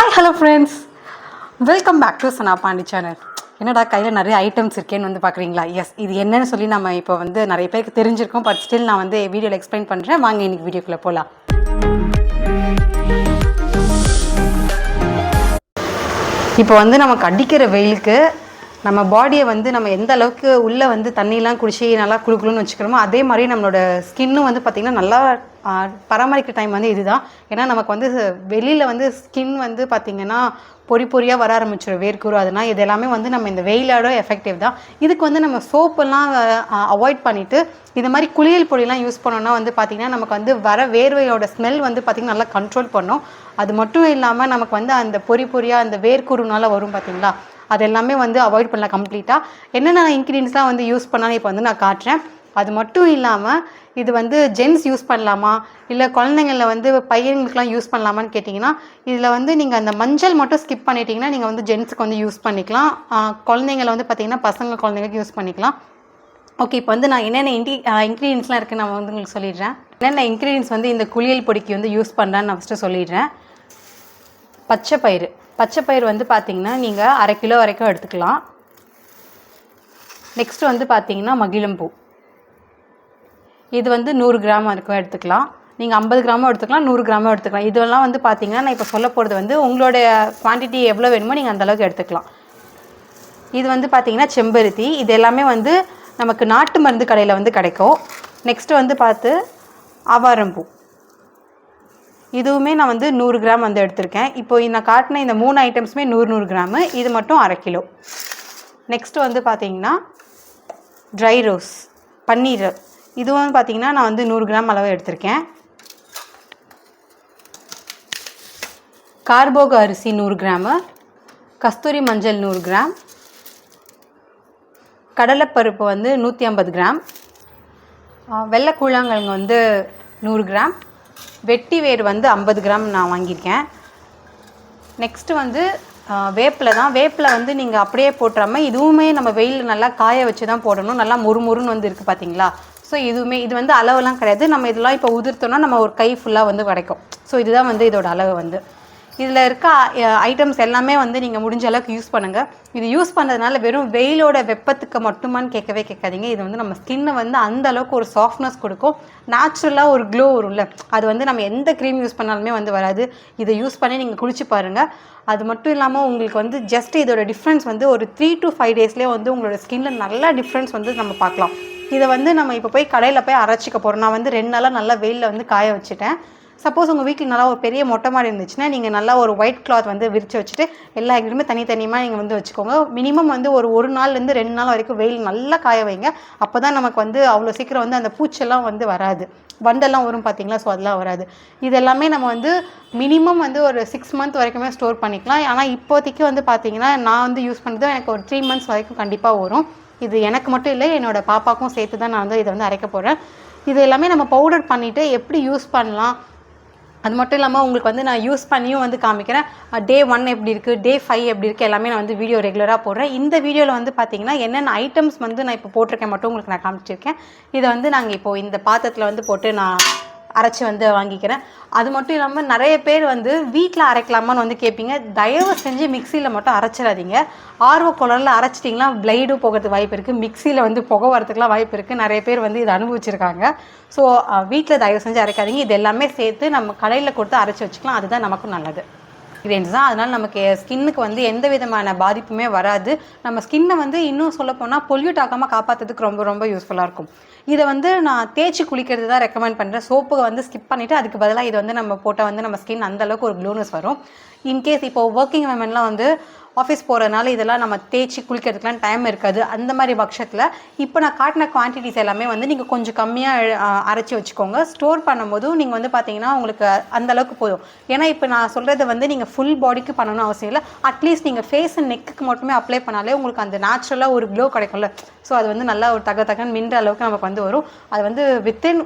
Hi hello friends welcome back to Sana Pandi channel என்னடா கையில் நிறைய ஐட்டம்ஸ் இருக்கேன்னு வந்து பார்க்குறீங்களா? எஸ் இது என்னன்னு சொல்லி நம்ம இப்போ வந்து நிறைய பேருக்கு தெரிஞ்சிருக்கோம் பட் ஸ்டில் நான் வந்து வீடியோவில் எக்ஸ்பிளைன் பண்ணுறேன் வாங்க இன்றைக்கி வீடியோக்குள்ளே போகலாம் இப்போ வந்து நமக்கு அடிக்கிற வெயிலுக்கு நம்ம பாடியை வந்து நம்ம எந்த அளவுக்கு உள்ளே வந்து தண்ணியெலாம் குடிச்சு நல்லா குளுக்குளுன்னு வச்சுக்கிறோமோ அதே மாதிரி நம்மளோட ஸ்கின்னும் வந்து பார்த்திங்கன்னா நல்லா பராமரிக்கிற டைம் வந்து இதுதான். ஏன்னா நமக்கு வந்து வெளியில் வந்து ஸ்கின் வந்து பார்த்திங்கன்னா பொறி பொறியாக வர ஆரம்பிச்சிடும் வேர்க்குரு அதனால் இது எல்லாமே வந்து நம்ம இந்த வெயிலோட எஃபெக்டிவ் தான். இதுக்கு வந்து நம்ம சோப்பெல்லாம் அவாய்ட் பண்ணிவிட்டு இது மாதிரி குளியல் பொடியெலாம் யூஸ் பண்ணோன்னா வந்து பார்த்திங்கன்னா நமக்கு வந்து வர வேர்வையோட ஸ்மெல் வந்து பார்த்திங்கன்னா நல்லா கண்ட்ரோல் பண்ணும். அது மட்டும் இல்லாமல் நமக்கு வந்து அந்த பொறி பொறியாக அந்த வேர்க்குருனால வரும் பார்த்திங்களா அது எல்லாமே வந்து அவாய்ட் பண்ணலாம் கம்ப்ளீட்டாக என்னென்ன இன்க்ரீடியன்ஸ்லாம் வந்து யூஸ் பண்ணாலும் இப்போ வந்து நான் காட்டுறேன். அது மட்டும் இல்லாமல் இது வந்து ஜென்ஸ் யூஸ் பண்ணலாமா? இல்லை குழந்தைங்களில் வந்து பையன்களுக்குலாம் யூஸ் பண்ணலாமான்னு கேட்டிங்கன்னா இதில் வந்து நீங்கள் அந்த மஞ்சள் மட்டும் ஸ்கிப் பண்ணிட்டீங்கன்னா நீங்கள் வந்து ஜென்ஸுக்கு வந்து யூஸ் பண்ணிக்கலாம். குழந்தைங்கள வந்து பார்த்தீங்கன்னா பசங்க குழந்தைங்களுக்கு யூஸ் பண்ணிக்கலாம். ஓகே இப்போ வந்து நான் என்னென்ன இன்டி இன்க்ரீடியன்ஸ்லாம் இருக்குது நான் வந்து உங்களுக்கு சொல்லிடுறேன். என்னென்ன இன்க்ரீடியன்ஸ் வந்து இந்த குளியல் பொடிக்கு வந்து யூஸ் பண்ணுறேன்னு நான் ஃபஸ்ட்டு சொல்லிடுறேன். பச்சை பயிறு பச்சை பயிறு வந்து பார்த்திங்கன்னா நீங்கள் அரை கிலோ வரைக்கும் எடுத்துக்கலாம். நெக்ஸ்ட் வந்து பார்த்தீங்கன்னா மகிழம்பூ. இது வந்து நூறு கிராம் வரைக்கும் எடுத்துக்கலாம். நீங்கள் ஐம்பது கிராமும் எடுத்துக்கலாம் நூறு கிராமும் எடுத்துக்கலாம். இதெல்லாம் வந்து பார்த்தீங்கன்னா நான் இப்போ சொல்ல போகிறது வந்து உங்களுடைய குவான்டிட்டி எவ்வளோ வேணுமோ நீங்கள் அந்த அளவுக்கு எடுத்துக்கலாம். இது வந்து பார்த்திங்கன்னா செம்பருத்தி. இது எல்லாமே வந்து நமக்கு நாட்டு மருந்து கடையில் வந்து கிடைக்கும். நெக்ஸ்ட்டு வந்து பார்த்து ஆவாரம்பூ. இதுவுமே நான் வந்து நூறு கிராம் வந்து எடுத்திருக்கேன். இப்போ நான் காட்டின இந்த மூணு ஐட்டம்ஸுமே நூறு நூறு கிராமு. இது மட்டும் அரை கிலோ. நெக்ஸ்ட்டு வந்து பார்த்தீங்கன்னா ட்ரை ரோஸ் பன்னீர். இதுவும் பார்த்திங்கன்னா நான் வந்து நூறு கிராம் அளவு எடுத்திருக்கேன். கார்போக அரிசி நூறு கிராமு. கஸ்தூரி மஞ்சள் நூறு கிராம். கடலைப்பருப்பு வந்து நூற்றி ஐம்பது கிராம். வெள்ளை கூழாங்கழுங்க வந்து நூறு கிராம். வெட்டி வேர் வந்து ஐம்பது கிராம் நான் வாங்கியிருக்கேன். நெக்ஸ்ட்டு வந்து வேப்பில் தான். வேப்பில் வந்து நீங்கள் அப்படியே போட்டுறாமல் இதுவுமே நம்ம வெயிலில் நல்லா காய வச்சு தான் போடணும். நல்லா முறுமுறுன்னு வந்து இருக்குது பார்த்தீங்களா ஸோ இதுவுமே இது வந்து அளவெல்லாம் கிடையாது. நம்ம இதெல்லாம் இப்போ உதிர்த்தோன்னா நம்ம ஒரு கை ஃபுல்லாக வந்து கிடைக்கும் ஸோ இதுதான் வந்து இதோட அளவு வந்து. இதில் இருக்க ஐட்டம்ஸ் எல்லாமே வந்து நீங்கள் முடிஞ்ச அளவுக்கு யூஸ் பண்ணுங்கள் இது யூஸ் பண்ணுறதுனால வெறும் வெயிலோட வெப்பத்துக்கு மட்டுமான்னு கேட்கவே கேட்காதீங்க. இது வந்து நம்ம ஸ்கின்னை வந்து அந்த அளவுக்கு ஒரு சாஃப்ட்னஸ் கொடுக்கும். நேச்சுரலாக ஒரு க்ளோ வரும்ல. அது வந்து நம்ம எந்த க்ரீம் யூஸ் பண்ணாலுமே வந்து வராது. இதை யூஸ் பண்ணி நீங்கள் குளிச்சு பாருங்கள் அது மட்டும் இல்லாமல் உங்களுக்கு வந்து ஜஸ்ட் இதோட டிஃப்ரென்ஸ் வந்து ஒரு த்ரீ டு ஃபைவ் டேஸ்லேயே வந்து உங்களோட ஸ்கின்ல நல்லா டிஃப்ரென்ஸ் வந்து நம்ம பார்க்கலாம். இதை வந்து நம்ம இப்போ போய் கடையில் போய் அரைச்சிக்க போகிறோம் நான் வந்து ரெண்டு நாளாக நல்லா வெயிலில் வந்து காய வச்சுட்டேன். சப்போஸ் உங்கள் வீட்டில் நல்லா ஒரு பெரிய மொட்டை மாடி இருந்துச்சுன்னா நீங்கள் நல்லா ஒரு ஒயிட் கிளாத் வந்து விரித்து வச்சுட்டு எல்லா இடத்துலையுமே தனித்தனியாக நீங்கள் வந்து வச்சுக்கோங்க. மினிமம் வந்து ஒரு ஒரு நாள்லேருந்து ரெண்டு நாள் வரைக்கும் வெயில் நல்லா காய வைங்க. அப்போ தான் நமக்கு வந்து அவ்வளோ சீக்கிரம் வந்து அந்த பூச்செல்லாம் வந்து வராது. வண்டெல்லாம் வரும் பார்த்தீங்களா ஸோ அதெல்லாம் வராது. இது எல்லாமே நம்ம வந்து மினிமம் வந்து ஒரு சிக்ஸ் மந்த் வரைக்குமே ஸ்டோர் பண்ணிக்கலாம். ஆனால் இப்போதைக்கு வந்து பார்த்தீங்கன்னா நான் வந்து யூஸ் பண்ணுறது எனக்கு ஒரு த்ரீ மந்த்ஸ் வரைக்கும் கண்டிப்பாக வரும். இது எனக்கு மட்டும் இல்லை என்னோட பாப்பாக்கும் சேர்த்து தான் நான் வந்து இதை வந்து அரைக்க போகிறேன் இது எல்லாமே நம்ம பவுடர் பண்ணிவிட்டு எப்படி யூஸ் பண்ணலாம்? அது மட்டும் இல்லாமல் உங்களுக்கு வந்து நான் யூஸ் பண்ணியும் வந்து காமிக்கிறேன். டே ஒன் எப்படி இருக்குது டே ஃபைவ் எப்படி இருக்குது எல்லாமே நான் வந்து வீடியோ ரெகுலராக போடுறேன். இந்த வீடியோவில் வந்து பார்த்தீங்கன்னா என்னென்ன ஐட்டம்ஸ் வந்து நான் இப்போ போட்டிருக்கேன் மட்டும் உங்களுக்கு நான் காமிச்சிருக்கேன். இதை வந்து நாங்கள் இப்போது இந்த பாத்திரத்தில் வந்து போட்டு நான் அரைச்சி வந்து வாங்கிக்கிறேன். அது மட்டும் இல்லாமல் நிறைய பேர் வந்து வீட்டில் அரைக்கலாமான்னு வந்து கேட்பீங்க தயவு செஞ்சு மிக்சியில் மட்டும் அரைச்சிடாதீங்க. ஆர்வ குளரில் அரைச்சிட்டிங்கன்னா பிளைடு போகிறதுக்கு வாய்ப்பு இருக்குது மிக்சியில் வந்து புகை வரத்துக்குலாம் வாய்ப்பு இருக்குது நிறைய பேர் வந்து இதை அனுபவிச்சிருக்காங்க. ஸோ வீட்டில் தயவு செஞ்சு அரைக்காதீங்க. இது எல்லாமே சேர்த்து நம்ம கடையில் கொடுத்து அரைச்சி வச்சுக்கலாம். அதுதான் நமக்கும் நல்லது. இன்க்ரீடியன்ஸ் தான். அதனால் நமக்கு ஸ்கின்னுக்கு வந்து எந்த விதமான பாதிப்புமே வராது. நம்ம ஸ்கின்னை வந்து இன்னும் சொல்ல போனால் பொல்யூட் ஆகாமல் காப்பாற்றுறதுக்கு ரொம்ப ரொம்ப யூஸ்ஃபுல்லாக இருக்கும். இதை வந்து நான் தேய்ச்சி குளிக்கிறது தான் ரெக்கமெண்ட் பண்ணுறேன் சோப்பு வந்து ஸ்கிப் பண்ணிவிட்டு அதுக்கு பதிலாக இது வந்து நம்ம போட்டால் வந்து நம்ம ஸ்கின் அந்த அளவுக்கு ஒரு க்ளோனஸ் வரும். இன்கேஸ் இப்போ ஒர்க்கிங் விமன்லாம் வந்து ஆஃபீஸ் போகிறதுனால இதெல்லாம் நம்ம தேய்ச்சி குளிக்கிறதுக்குலாம் டைம் இருக்காது. அந்த மாதிரி பட்சத்தில் இப்போ நான் காட்டின குவான்டிட்டிஸ் எல்லாமே வந்து நீங்கள் கொஞ்சம் கம்மியாக அரைச்சி வச்சுக்கோங்க. ஸ்டோர் பண்ணும்போதும் நீங்கள் வந்து பார்த்தீங்கன்னா உங்களுக்கு அந்த அளவுக்கு போதும். ஏன்னா இப்போ நான் சொல்கிறத வந்து நீங்கள் ஃபுல் பாடிக்கு பண்ணணும் அவசியம் இல்லை. அட்லீஸ்ட் நீங்கள் ஃபேஸ் அண்ட் நெக்குக்கு மட்டுமே அப்ளை பண்ணாலே உங்களுக்கு அந்த நேச்சுரலாக ஒரு க்ளோ கிடைக்கும்ல. ஸோ அது வந்து நல்லா ஒரு தக தகன்னு மின்ற அளவுக்கு நமக்கு வந்து வரும். அது வந்து வித்தின்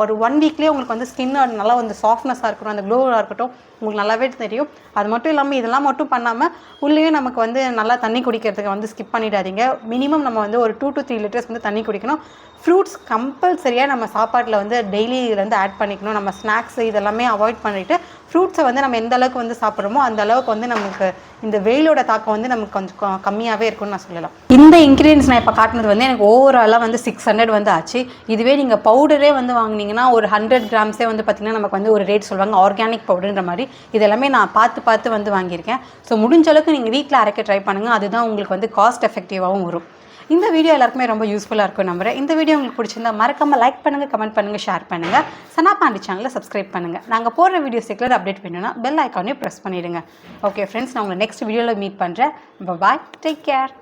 ஒரு ஒன் வீக்லேயே உங்களுக்கு வந்து ஸ்கின் நல்லா வந்து சாஃப்ட்னஸாக இருக்கட்டும் அந்த க்ளோவாக இருக்கட்டும் உங்களுக்கு நல்லாவே தெரியும். அது மட்டும் இல்லாமல் இதெல்லாம் மட்டும் பண்ணாமல் உள்ளேயும் நமக்கு வந்து நல்லா தண்ணி குடிக்கிறதுக்கு வந்து ஸ்கிப் பண்ணிடாதீங்க. மினிமம் நம்ம வந்து ஒரு டூ டு த்ரீ லிட்டர்ஸ் வந்து தண்ணி குடிக்கணும். ஃப்ரூட்ஸ் கம்பல்சரியாக நம்ம சாப்பாட்டில் வந்து டெய்லி இதில் வந்து ஆட் பண்ணிக்கணும். நம்ம ஸ்நாக்ஸ் இதெல்லாமே அவாய்ட் பண்ணிவிட்டு ஃப்ரூட்ஸை வந்து நம்ம எந்த அளவுக்கு வந்து சாப்பிட்றோமோ அந்த அளவுக்கு வந்து நமக்கு இந்த வெயிலோட தாக்கம் வந்து நமக்கு கொஞ்சம் கம்மியாகவே இருக்கும்னு நான் சொல்லலாம். இந்த இன்க்ரீடியன்ஸ் நான் இப்போ காட்டினது வந்து எனக்கு ஓவராலாக வந்து சிக்ஸ் ஹண்ட்ரட் வந்து ஆச்சு. இதுவே நீங்கள் பவுடரே வந்து வாங்குனீங்கன்னா ஒரு ஹண்ட்ரட் கிராம்ஸே வந்து பார்த்திங்கன்னா நமக்கு வந்து ஒரு ரேட் சொல்லுவாங்க. ஆர்கானிக் பவுடர்ன்ற மாதிரி. இதெல்லாமே நான் பார்த்து பார்த்து வந்து வாங்கியிருக்கேன். ஸோ முடிஞ்ச அளவுக்கு நீங்கள் வீட்டில் அரைக்க ட்ரை பண்ணுங்கள் அதுதான் உங்களுக்கு வந்து காஸ்ட் எஃபெக்டிவாகவும் வரும். இந்த வீடியோ எல்லாருக்குமே ரொம்ப யூஸ்ஃபுல்லாக இருக்கும் நம்புகிறேன் இந்த வீடியோ உங்களுக்கு பிடிச்சிருந்தா மறக்காம லைக் பண்ணுங்கள் கமெண்ட் பண்ணுங்கள் ஷேர் பண்ணுங்கள் சனா பாண்டி சேனலை சப்ஸ்கிரைப் பண்ணுங்கள் நாங்கள் போடுற வீடியோஸ் ரெகுலர் அப்டேட் வேணும்னா பெல் ஐக்கானே ப்ரெஸ் பண்ணிடுங்க. ஓகே ஃப்ரெண்ட்ஸ் நான் உங்களை நெக்ஸ்ட் வீடியோவில் மீட் பண்ணுறேன் பாய் டேக் கேர்